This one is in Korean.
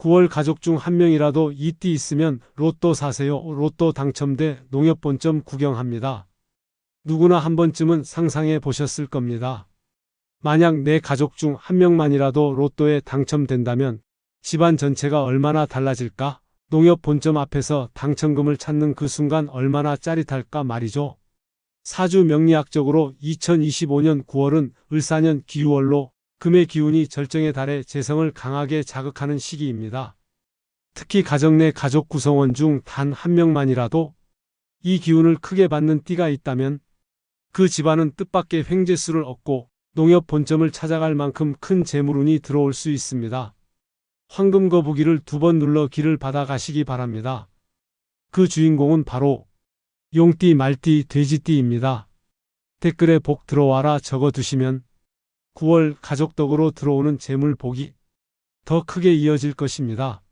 9월 가족 중 한 명이라도 이 띠 있으면 로또 사세요. 로또 당첨돼 농협 본점 구경합니다. 누구나 한 번쯤은 상상해 보셨을 겁니다. 만약 내 가족 중 한 명만이라도 로또에 당첨된다면 집안 전체가 얼마나 달라질까? 농협 본점 앞에서 당첨금을 찾는 그 순간 얼마나 짜릿할까 말이죠. 사주 명리학적으로 2025년 9월은 을사년 기유월로 금의 기운이 절정에 달해 재성을 강하게 자극하는 시기입니다. 특히 가정 내 가족 구성원 중 단 한 명만이라도 이 기운을 크게 받는 띠가 있다면 그 집안은 뜻밖의 횡재수를 얻고 농협 본점을 찾아갈 만큼 큰 재물운이 들어올 수 있습니다. 황금 거북이를 두 번 눌러 길을 받아 가시기 바랍니다. 그 주인공은 바로 용띠, 말띠, 돼지띠입니다. 댓글에 복 들어와라 적어 두시면 9월 가족 덕으로 들어오는 재물 복이 더 크게 이어질 것입니다.